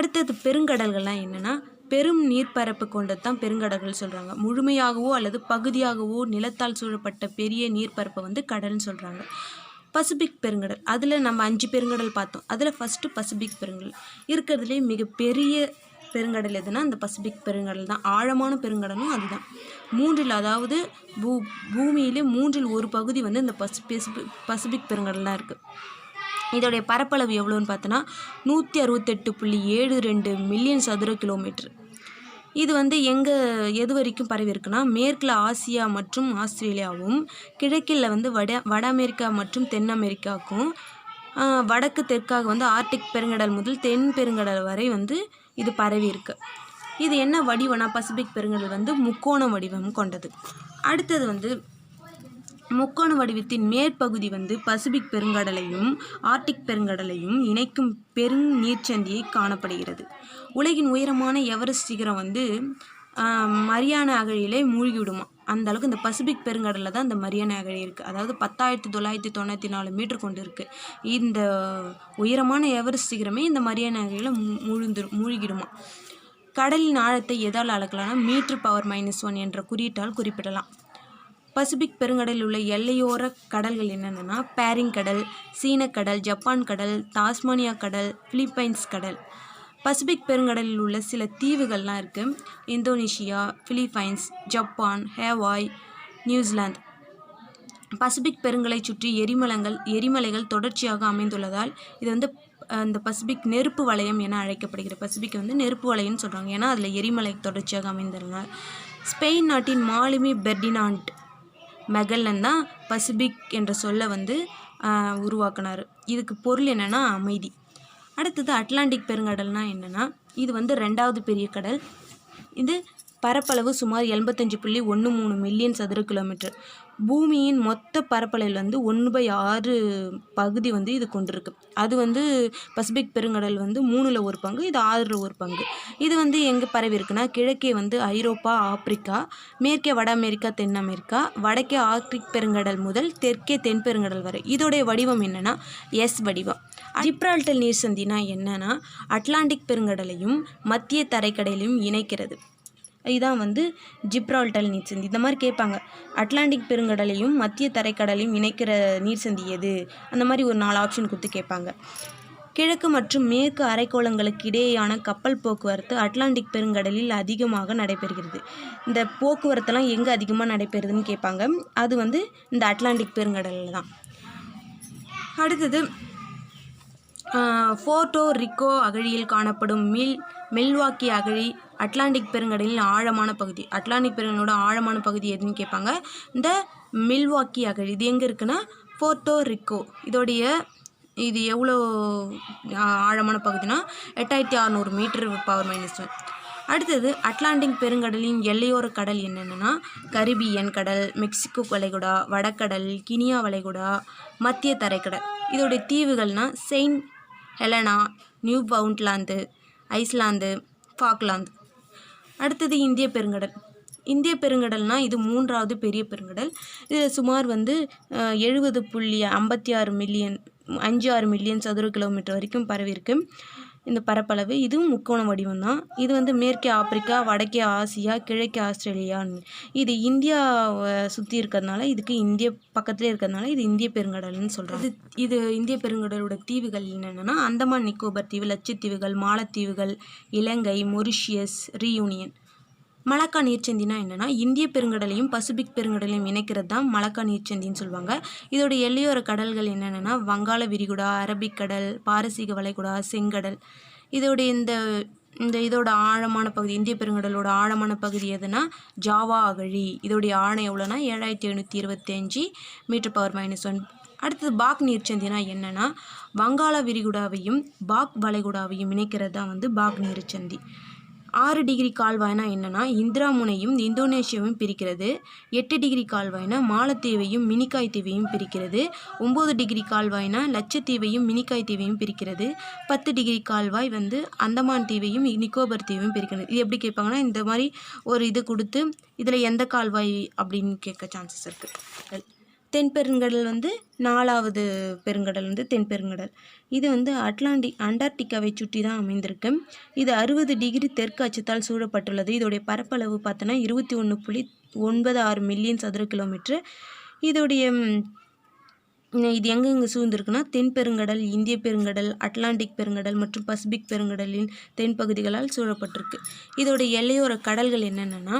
அடுத்தது பெருங்கடல்கள்லாம் என்னென்னா பெரும் நீர்ப்பரப்பு கொண்டது தான் பெருங்கடல்கள் சொல்கிறாங்க முழுமையாகவோ அல்லது பகுதியாகவோ நிலத்தால் சூழப்பட்ட பெரிய நீர்ப்பரப்பை வந்து கடல்னு சொல்கிறாங்க பசிபிக் பெருங்கடல். அதில் நம்ம அஞ்சு பெருங்கடல் பார்த்தோம். அதில் ஃபஸ்ட்டு பசிபிக் பெருங்கடல். இருக்கிறதுலே மிகப்பெரிய பெருங்கடல் எதுனா அந்த பசிபிக் பெருங்கடல் தான். ஆழமான பெருங்கடலும் அதுதான். மூன்றில் அதாவது பூ பூமியிலே மூன்றில் ஒரு பகுதி வந்து இந்த பசி பசிபிக் பசிபிக் பெருங்கடல் தான் இருக்குது இதோடைய பரப்பளவு எவ்வளோன்னு பார்த்தோன்னா நூற்றி அறுபத்தெட்டு புள்ளி ஏழு ரெண்டு மில்லியன் சதுர கிலோமீட்டர் இது வந்து எங்கே எது வரைக்கும் பரவி இருக்குன்னா மேற்கில் ஆசியா மற்றும் ஆஸ்திரேலியாவும் கிழக்கில் வந்து வட வட அமெரிக்கா மற்றும் தென் அமெரிக்காவுக்கும் வடக்கு தெற்காக வந்து ஆர்டிக் பெருங்கடல் முதல் தென் பெருங்கடல் வரை வந்து இது பரவி இருக்கு. இது என்ன வடிவம்னா பசிபிக் பெருங்கடல் வந்து முக்கோண வடிவம் கொண்டது. அடுத்தது வந்து முக்கோண வடிவத்தின் மேற்பகுதி வந்து பசிபிக் பெருங்கடலையும் ஆர்டிக் பெருங்கடலையும் இணைக்கும் பெரும் நீர்ச்சந்தியை காணப்படுகிறது. உலகின் உயரமான எவரெஸ்ட் சிகரம் வந்து மரியான அகழியிலே மூழ்கிவிடுமா? அந்த அளவுக்கு இந்த பசிபிக் பெருங்கடலில் தான் இந்த மரியான அகழி இருக்குது அதாவது பத்தாயிரத்தி தொள்ளாயிரத்தி தொண்ணூற்றி நாலு மீட்டர் கொண்டு இருக்குது இந்த உயரமான எவரெஸ்ட் சிகரமே இந்த மரியான அகழியில் மூழ்கிரு மூழ்கிடுமா? கடலின் ஆழத்தை எதால் அளக்கலாம்னா மீட்ரு பவர் மைனஸ் ஒன் என்ற குறியீட்டால் குறிப்பிடலாம். பசிபிக் பெருங்கடலில் உள்ள எல்லையோர கடல்கள் என்னென்னா பேரிங் கடல் சீனக்கடல் ஜப்பான் கடல் தாஸ்மானியா கடல் பிலிப்பைன்ஸ் கடல். பசிபிக் பெருங்கடலில் உள்ள சில தீவுகள்லாம் இருக்குது Indonesia Philippines Japan Hawaii New Zealand. Pacific பெருங்கலை சுற்றி எரிமலங்கள் எரிமலைகள் தொடர்ச்சியாக அமைந்துள்ளதால் இது வந்து அந்த இந்த பசிபிக் நெருப்பு வளையம் என அழைக்கப்படுகிற பசிபிக் வந்து நெருப்பு வளையம்னு சொல்கிறாங்க ஏன்னா அதில் எரிமலை தொடர்ச்சியாக அமைந்துள்ளனர் ஸ்பெயின் நாட்டின் மாலுமி பெர்டினாண்ட் மெகல்லன் தான் பசிபிக் என்ற சொல்லை வந்து உருவாக்கினார் உருவாக்குனார். இதுக்கு பொருள் என்னென்னா அமைதி. அடுத்தது அட்லாண்டிக் பெருங்கடல்னால் என்னென்னா இது வந்து ரெண்டாவது பெரிய கடல். இது பரப்பளவு சுமார் எண்பத்தஞ்சு புள்ளி ஒன்று மூணு மில்லியன் சதுர கிலோமீட்டர். பூமியின் மொத்த பரப்பளவில் வந்து ஒன்று பை ஆறு பகுதி வந்து இது கொண்டிருக்கு. அது வந்து பசிபிக் பெருங்கடல் வந்து மூணில் ஒரு பங்கு இது ஆறில் ஒரு பங்கு. இது வந்து எங்கே பரவி இருக்குன்னா கிழக்கே வந்து ஐரோப்பா ஆப்பிரிக்கா மேற்கே வட அமெரிக்கா தென் அமெரிக்கா வடக்கே ஆர்க்டிக் பெருங்கடல் முதல் தெற்கே தென் பெருங்கடல் வரை. இதோடைய வடிவம் என்னென்னா எஸ் வடிவம். ஜிப்ரால்டர் நீர்சந்தினா என்னன்னா அட்லாண்டிக் பெருங்கடலையும் மத்திய தரைக்கடலையும் இணைக்கிறது. இதுதான் வந்து ஜிப்ரால்டர் நீர்சந்தி இந்த மாதிரி கேட்பாங்க. அட்லாண்டிக் பெருங்கடலையும் மத்திய தரைக்கடலையும் இணைக்கிற நீர்சந்தி எது? அந்த மாதிரி ஒரு நாலு ஆப்ஷன் கொடுத்து கேட்பாங்க. கிழக்கு மற்றும் மேற்கு அரைக்கோளங்களுக்கு இடையேயான கப்பல் போக்குவரத்து அட்லாண்டிக் பெருங்கடலில் அதிகமாக நடைபெறுகிறது. இந்த போக்குவரத்தெல்லாம் எங்கே அதிகமாக நடைபெறுதுன்னு கேட்பாங்க. அது வந்து இந்த அட்லாண்டிக் பெருங்கடலில் தான். அடுத்தது ஃபோர்டோ ரிக்கோ அகழியில் காணப்படும் மில் மெல்வாக்கி அகழி அட்லாண்டிக் பெருங்கடலின் ஆழமான பகுதி. அட்லாண்டிக் பெருங்கடலோட ஆழமான பகுதி எதுன்னு கேட்பாங்க? இந்த மில்வாக்கி அகழி. இது எங்கே இருக்குன்னா போர்ட்டோ ரிக்கோ. இதோடைய இது எவ்வளோ ஆழமான பகுதினா எட்டாயிரத்தி அறநூறு மீட்டர் பவர் மைனஸ் ஒன் அடுத்தது அட்லாண்டிக் பெருங்கடலின் எல்லையோர கடல் என்னென்னா கரிபியன் கடல் மெக்சிகோ வளைகுடா வடக்கடல் கினியா வளைகுடா மத்திய தரைக்கடல். இதோடைய தீவுகள்னா Saint Helena Newfoundland Iceland Falkland. அடுத்தது இந்திய பெருங்கடல். இந்திய பெருங்கடல்னால் இது மூன்றாவது பெரிய பெருங்கடல். இதில் சுமார் வந்து எழுபது புள்ளி ஐம்பத்தி ஆறு மில்லியன் அஞ்சு ஆறு மில்லியன் சதுர கிலோமீட்டர் வரைக்கும் பரவியிருக்கு. இந்த பரப்பளவு இதுவும் முக்கோண வடிவம் தான் இது வந்து மேற்கே ஆப்பிரிக்கா வடக்கே ஆசியா கிழக்கே ஆஸ்திரேலியான்னு இது இந்தியாவை சுற்றி இருக்கிறதுனால இதுக்கு இந்திய பக்கத்துலேயே இருக்கிறதுனால இது இந்திய பெருங்கடல்னு சொல்கிறோம் இது இது இந்திய பெருங்கடலோட தீவுகள் என்னென்னா அந்தமான் நிக்கோபர் தீவு லட்சத்தீவுகள் மாலத்தீவுகள் இலங்கை மொரிஷியஸ் ரீயூனியன். மலக்கா நீர்ச்சந்தினா என்னென்னா இந்திய பெருங்கடலையும் பசிபிக் பெருங்கடலையும் இணைக்கிறது தான் மலக்கா நீர்ச்சந்தின்னு சொல்லுவாங்க. இதோட எல்லையோர கடல்கள் என்னென்னா வங்காள விரிகுடா அரபிக்கடல் பாரசீக வளைகுடா செங்கடல். இதோடைய இந்த இந்த இதோட ஆழமான பகுதி இந்திய பெருங்கடலோட ஆழமான பகுதி எதுனா ஜாவா அகழி. இதோடைய ஆழம் எவ்வளோனா ஏழாயிரத்தி எழுநூற்றி இருபத்தஞ்சி மீட்டர் பவர் மைனஸ் ஒன் அடுத்தது பாக் நீர்ச்சந்தினா என்னென்னா வங்காள விரிகுடாவையும் பாக் வளைகுடாவையும் இணைக்கிறது தான் வந்து பாக் நீர்ச்சந்தி. ஆறு டிகிரி கால்வாய்னா என்னன்னா இந்திரா முனையும் இந்தோனேஷியாவையும் பிரிக்கிறது. எட்டு டிகிரி கால்வாய்னா மாலத்தீவையும் மினிக்காய் தீவையும் பிரிக்கிறது. ஒம்பது டிகிரி கால்வாய்னா லட்சத்தீவையும் மினிக்காய் தீவையும் பிரிக்கிறது. பத்து டிகிரி கால்வாய் வந்து அந்தமான் தீவையும் நிக்கோபர் தீவையும் பிரிக்கிறது. இது எப்படி கேட்பாங்கன்னா இந்த மாதிரி ஒரு இது கொடுத்து இதில் எந்த கால்வாய் அப்படின்னு கேட்க சான்சஸ் இருக்குது தென்பெருங்கடல் வந்து நாலாவது பெருங்கடல் வந்து தென்பெருங்கடல். இது வந்து அட்லாண்டிக் அண்டார்டிகாவை சுற்றி தான் அமைந்திருக்கு. இது அறுபது டிகிரி தெற்கு அச்சத்தால் சூழப்பட்டுள்ளது. இதோடைய பரப்பளவு பார்த்தோன்னா இருபத்தி ஒன்று புள்ளி ஒன்பது ஆறு மில்லியன் சதுர கிலோமீட்டர் இதோடைய இது எங்கெங்கே சூழ்ந்திருக்குன்னா தென் பெருங்கடல் இந்திய பெருங்கடல் அட்லாண்டிக் பெருங்கடல் மற்றும் பசிபிக் பெருங்கடலின் தென்பகுதிகளால் சூழப்பட்டிருக்கு. இதோட எல்லையோர கடல்கள் என்னென்னா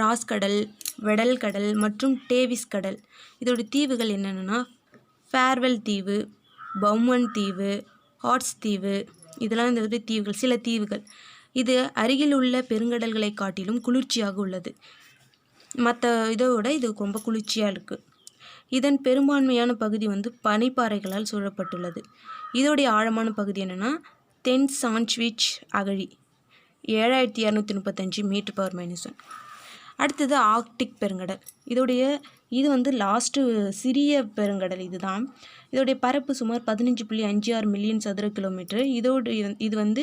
ராஸ் கடல் வெடல் கடல் மற்றும் டேவிஸ் கடல் இதோட தீவுகள் என்னென்னா ஃபேர்வெல் தீவு பவுமன் தீவு ஹாட்ஸ் தீவு. இதெல்லாம் இந்த ஒரு தீவுகள் சில தீவுகள். இது அருகில் உள்ள பெருங்கடல்களை காட்டிலும் குளிர்ச்சியாக உள்ளது. மற்ற இதோட இது ரொம்ப குளிர்ச்சியாக இருக்குது இதன் பெரும்பான்மையான பகுதி வந்து பனிப்பாறைகளால் சூழப்பட்டுள்ளது. இதோடைய ஆழமான பகுதி என்னென்னா தென் சான்ச்விச் அகழி. ஏழாயிரத்தி இரநூத்தி முப்பத்தஞ்சு மீட்டர் பவர் மைனஸ் ஒன் அடுத்தது ஆர்க்டிக் பெருங்கடல். இதோடைய இது வந்து லாஸ்ட்டு சிறிய பெருங்கடல் இதுதான். இதோடைய பரப்பு சுமார் பதினஞ்சு புள்ளி அஞ்சு ஆறு மில்லியன் சதுர கிலோமீட்டர் இதோடு இது வந்து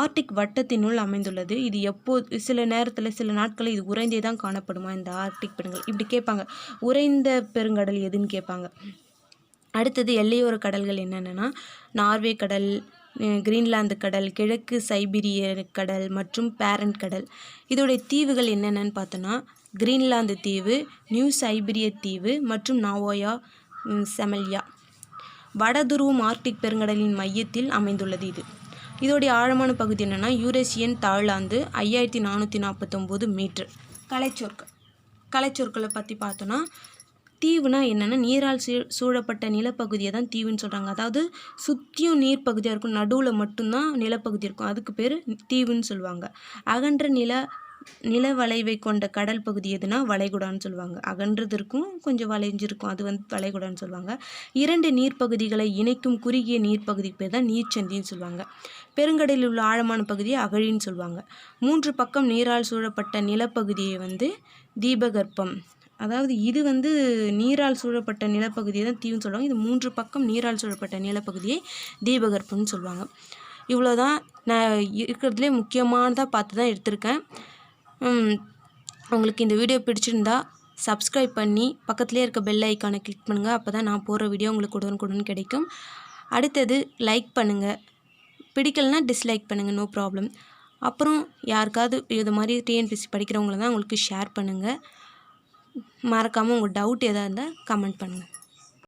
ஆர்டிக் வட்டத்தினுள் அமைந்துள்ளது. இது எப்போ சில நேரத்தில் சில நாட்களில் இது உறைந்தே தான் காணப்படுமா இந்த ஆர்டிக் பெருங்கடல்? இப்படி கேட்பாங்க. உறைந்த பெருங்கடல் எதுன்னு கேட்பாங்க. அடுத்தது எல்லையோர கடல்கள் என்னென்னா நார்வே கடல் கிரீன்லாந்து கடல் கிழக்கு சைபீரிய கடல் மற்றும் பேரண்ட் கடல். இதோடைய தீவுகள் என்னென்னு பார்த்தோன்னா கிரீன்லாந்து தீவு நியூ சைபீரிய தீவு மற்றும் நாவோயா செமல்யா. வடதுருவம் ஆர்க்டிக் பெருங்கடலின் மையத்தில் அமைந்துள்ளது இது. இதோடைய ஆழமான பகுதி என்னென்னா யூரேசியன் தாழ்லாந்து ஐயாயிரத்தி நானூற்றி நாற்பத்தொம்போது மீட்டர். கலைச்சொற்கள். கலைச்சொற்களை பற்றி பார்த்தோன்னா தீவுனா என்னென்னா நீரால் சீ சூழப்பட்ட நிலப்பகுதியை தான் தீவுன்னு சொல்கிறாங்க அதாவது சுற்றியும் நீர் பகுதியாக இருக்கும் நடுவில் மட்டும்தான் நிலப்பகுதி இருக்கும். அதுக்கு பேர் தீவுன்னு சொல்லுவாங்க. அகன்ற நில நில வளைவை கொண்ட கடல் பகுதி எதுனா வளைகுடான்னு சொல்லுவாங்க. அகன்றது இருக்கும் கொஞ்சம் வளைஞ்சிருக்கும் அது வந்து வளைகுடான்னு சொல்லுவாங்க. இரண்டு நீர்ப்பகுதிகளை இணைக்கும் குறுகிய நீர்ப்பகுதி பேர் தான் நீர்ச்சந்தின்னு சொல்லுவாங்க. பெருங்கடலில் உள்ள ஆழமான பகுதியை அகழின்னு சொல்லுவாங்க. மூன்று பக்கம் நீரால் சூழப்பட்ட நிலப்பகுதியை வந்து தீபகற்பம் அதாவது இது வந்து நீரால் சூழப்பட்ட நிலப்பகுதியை தான் தீவுன்னு சொல்லுவாங்க. இது மூன்று பக்கம் நீரால் சூழப்பட்ட நிலப்பகுதியை தீபகற்பம்னு சொல்லுவாங்க. இவ்வளோதான் நான் இருக்கிறதுலே முக்கியமானதாக பார்த்து தான் எடுத்திருக்கேன் உங்களுக்கு இந்த வீடியோ பிடிச்சிருந்தா சப்ஸ்கிரைப் பண்ணி பக்கத்துலேயே இருக்க பெல் ஐக்கானை கிளிக் பண்ணுங்கள் அப்போ தான் நான் போடுற வீடியோ உங்களுக்கு உடனுக்குடன் கிடைக்கும். அடுத்தது லைக் பண்ணுங்கள் பிடிக்கலனா டிஸ்லைக் பண்ணுங்கள் நோ ப்ராப்ளம் அப்புறம் யாருக்காவது இது மாதிரி டிஎன்பிசி படிக்கிறவங்கள தான் உங்களுக்கு ஷேர் பண்ணுங்கள் மறக்காமல் உங்கள் டவுட் எதாக இருந்தால் கமெண்ட் பண்ணுங்கள்